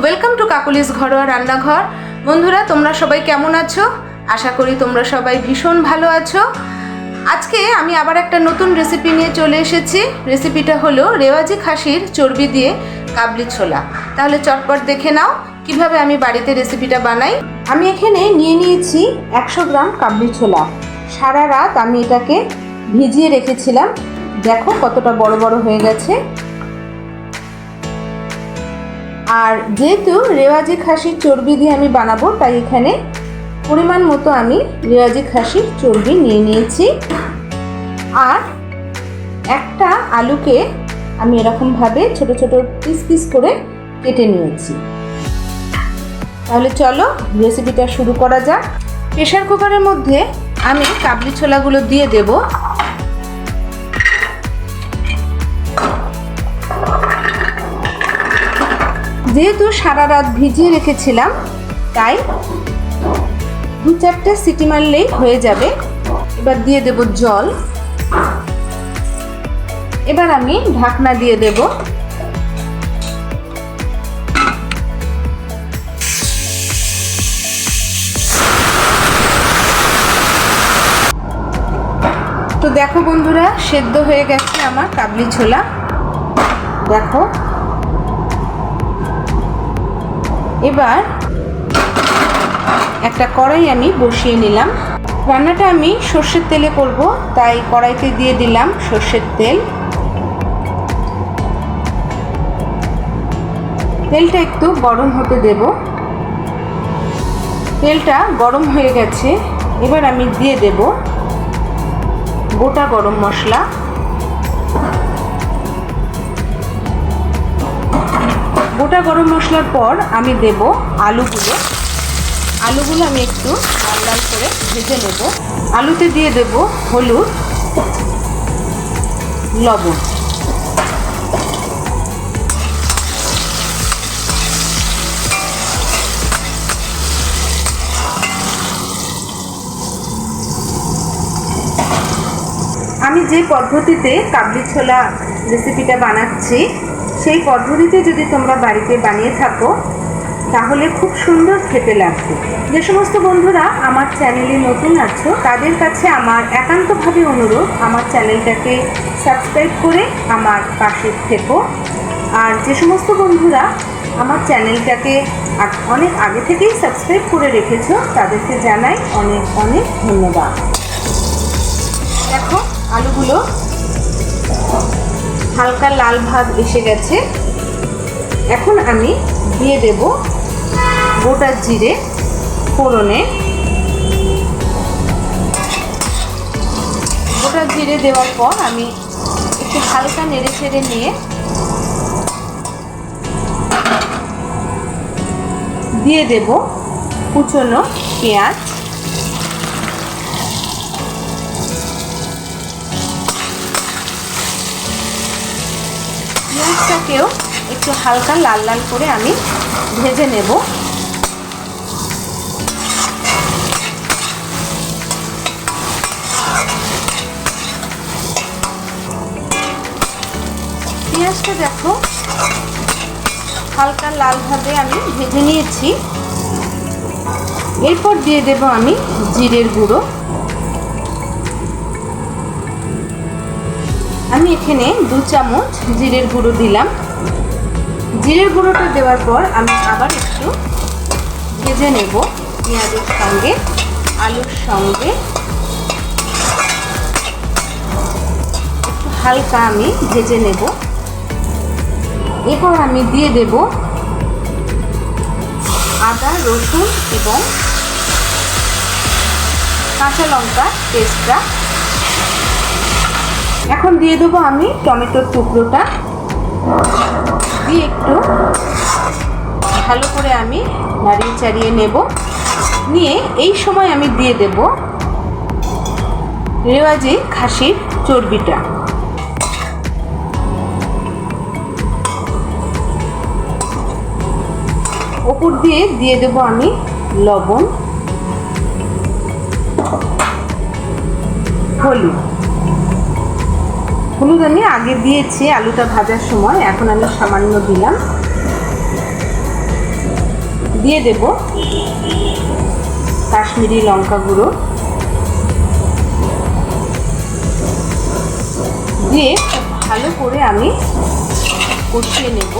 Welcome to Kokkalis ঘরোয়া রান্নাঘর। বন্ধুরা, তোমরা সবাই কেমন আছো? আশা করি তোমরা সবাই ভীষণ ভালো আছো। আজকে আমি আবার একটা নতুন রেসিপি নিয়ে চলে এসেছি। রেসিপিটা হলো রেওয়াজি খাসির চর্বি দিয়ে কাবলি ছোলা। তাহলে চটপট দেখে নাও, কীভাবে আমি বাড়িতে রেসিপিটা বানাই। আমি এখানে নিয়ে নিয়েছি একশো গ্রাম কাবলি ছোলা। সারা রাত আমি এটাকে ভিজিয়ে রেখেছিলাম। দেখো কতটা বড় বড় হয়ে গেছে। আর যেহেতু রেওয়াজি খাসির চর্বি দিয়ে আমি বানাবো, তাই এখানে পরিমাণ মতো আমি রেওয়াজি খাসির চর্বি নিয়ে নিয়েছি। আর একটা আলুকে আমি এরকমভাবে ছোট ছোট পিস পিস করে কেটে নিয়েছি। তাহলে চলো রেসিপিটা শুরু করা যাক। প্রেশার কুকারের মধ্যে আমি কাবলি ছোলাগুলো দিয়ে দেবো। যেহেতু সারা রাত ভিজিয়ে রেখেছিলাম, তাই দু চারটে সিটি মারলেই হয়ে যাবে। এবার দিয়ে দেব জল। এবার আমি ঢাকনা দিয়ে দেব। তো দেখো বন্ধুরা, সেদ্ধ হয়ে গেছে আমার কাবলি ছোলা। দেখো। এবার একটা কড়াই আমি বসিয়ে নিলাম। রান্নাটা আমি সর্ষের তেলে করব, তাই কড়াইতে দিয়ে দিলাম সর্ষের তেল। তেলটা একটু গরম হতে দেব। তেলটা গরম হয়ে গেছে, এবার আমি দিয়ে দেব গোটা গরম মশলা। গোটা গরম মশলার পর আমি দেব আলুগুলো। আলুগুলো আমি একটু লাল লাল করে ভেজে নেব। আলুতে দিয়ে দেব হলুদ, লবণ। আমি যে পদ্ধতিতে কাবলি ছোলা রেসিপিটা বানাচ্ছি সেই পদ্ধতিতে যদি তোমরা বাড়িতে বানিয়ে থাকো, তাহলে খুব সুন্দর খেতে লাগবে। যে সমস্ত বন্ধুরা আমার চ্যানেলে নতুন আছো, তাদের কাছে আমার একান্তভাবে অনুরোধ, আমার চ্যানেলটাকে সাবস্ক্রাইব করে আমার পাশে থেকো। আর যে সমস্ত বন্ধুরা আমার চ্যানেলটাকে অনেক আগে থেকেই সাবস্ক্রাইব করে রেখেছো, তাদেরকে জানাই অনেক অনেক ধন্যবাদ। দেখো, আলুগুলো হালকা লাল ভাব এসে গেছে। এখন আমি দিয়ে দেব গোটা জিরে ফোড়নে। গোটা জিরে দেওয়ার পর আমি একটু হালকা নেড়ে ছেড়ে নিয়ে দিয়ে দেব কুচনো পেঁয়াজ। পেঁয়াজটাকেও একটু হালকা লাল লাল করে আমি ভেজে নেব। পেঁয়াজটা দেখো, হালকা লালভাবে আমি ভেজে নিয়েছি। এরপর দিয়ে দেব আমি জিরের গুঁড়ো। আমি এখানে দু চামচ জিরের গুঁড়ো দিলাম। জিরের গুঁড়োটা দেওয়ার পর আমি আবার একটু ভেজে নেব পেঁয়াজের সঙ্গে, আলুর সঙ্গে। একটু হালকা আমি ভেজে নেব। এরপর আমি দিয়ে দেব আদা, রসুন এবং কাঁচা লঙ্কা পেস্টটা। এখন দিয়ে দেবো আমি টমেটোর টুকরোটা। দিয়ে একটু ভালো করে আমি নাড়িয়ে চাড়িয়ে নেব। নিয়ে এই সময় আমি দিয়ে দেব রেওয়াজি খাসির চর্বিটা। ওপর দিয়ে দিয়ে দেব আমি লবণ, হলুদ। হলুদ আমি আগে দিয়েছি আলুটা ভাজার সময়, এখন আমি সামান্য দিলাম। দিয়ে দেব কাশ্মীরি লঙ্কা গুঁড়ো। দিয়ে ভালো করে আমি কষিয়ে নেব।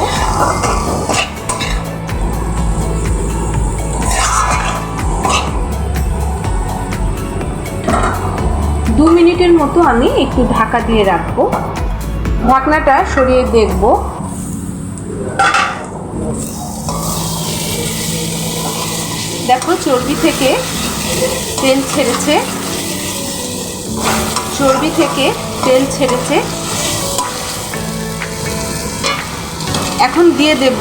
দু মিনিটের মতো আমি একটু ঢাকা দিয়ে রাখব। ঢাকনাটা সরিয়ে দেখব। দেখো, চর্বি থেকে তেল ছেড়েছে। চর্বি থেকে তেল ছেড়েছে। এখন দিয়ে দেব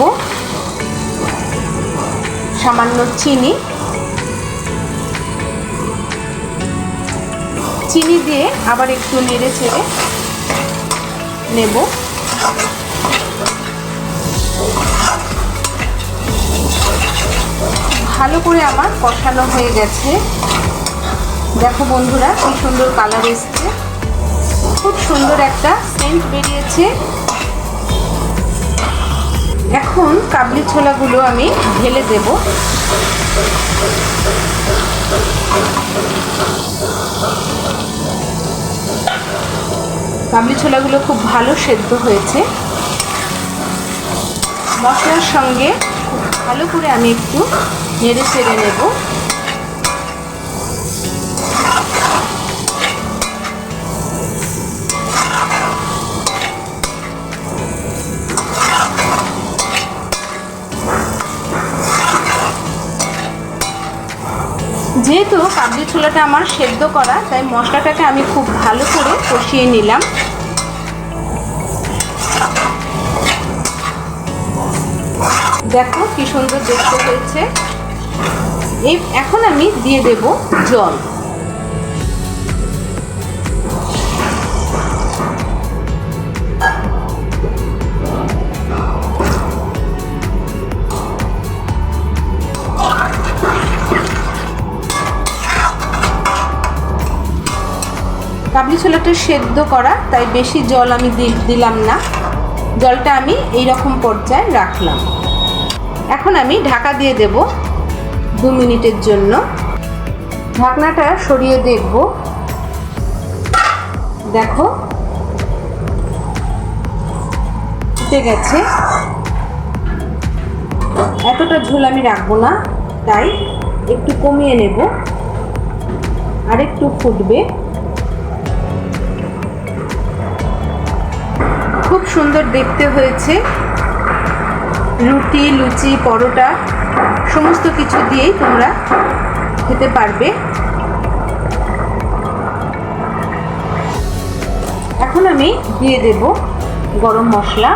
সামান্য চিনি। চিনি দিয়ে আবার একটু নেড়ে চেড়ে নেব। ভালো করে আমার কষানো হয়ে গেছে। দেখো বন্ধুরা, কি সুন্দর কালার এসছে। খুব সুন্দর একটা সেন্ট বেরিয়েছে। এখন কাবলি ছোলাগুলো আমি ঢেলে দেব। কাবলি ছোলাগুলো খুব ভালো সেদ্ধ হয়েছে। মশলার সঙ্গে ভালো করে আমি একটু নেড়ে সেড়ে নেব। ছোলাটা আমার সেদ্ধ করা, তাই মশলাটাকে আমি খুব ভালো করে কষিয়ে নিলাম। দেখো কি সুন্দর দেখতে হয়েছে। এই এখন আমি দিয়ে দেব জল। ছোলাটা সেদ্ধ করা, তাই বেশি জল আমি দিলাম না। জলটা আমি এই রকম পর্যায়ে রাখলাম। এখন আমি ঢাকা দিয়ে দেব দু মিনিটের জন্য। ঢাকনাটা সরিয়ে দেখব। দেখো। ফুটে গেছে। এতটা ঝোল আমি রাখব না, তাই একটু কমিয়ে নেব। আর একটু ফুটবে। খুব সুন্দর দেখতে হয়েছে। রুটি, লুচি, পরোটা, সমস্ত কিছু দিয়েই তোমরা খেতে পারবে। এখন আমি দিয়ে দেব গরম মশলা।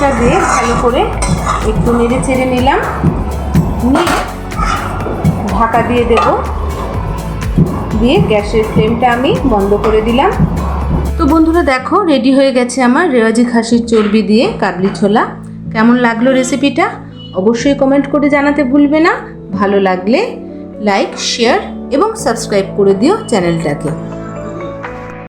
মশলা দিয়ে ভালো করে একটু নেড়ে চেড়ে নিলাম। নিয়ে ঢাকা দিয়ে দেব। দিয়ে গ্যাসের ফ্লেমটা আমি বন্ধ করে দিলাম। তো বন্ধুরা দেখো রেডি হয়ে গেছে আমার রেওয়াজি খাসির চর্বি দিয়ে কাবলি ছোলা। কেমন লাগল রেসিপিটা অবশ্যই কমেন্ট করে জানাতে ভুলবে না। ভালো লাগলে লাইক শেয়ার এবং সাবস্ক্রাইব করে দিও চ্যানেলটাকে।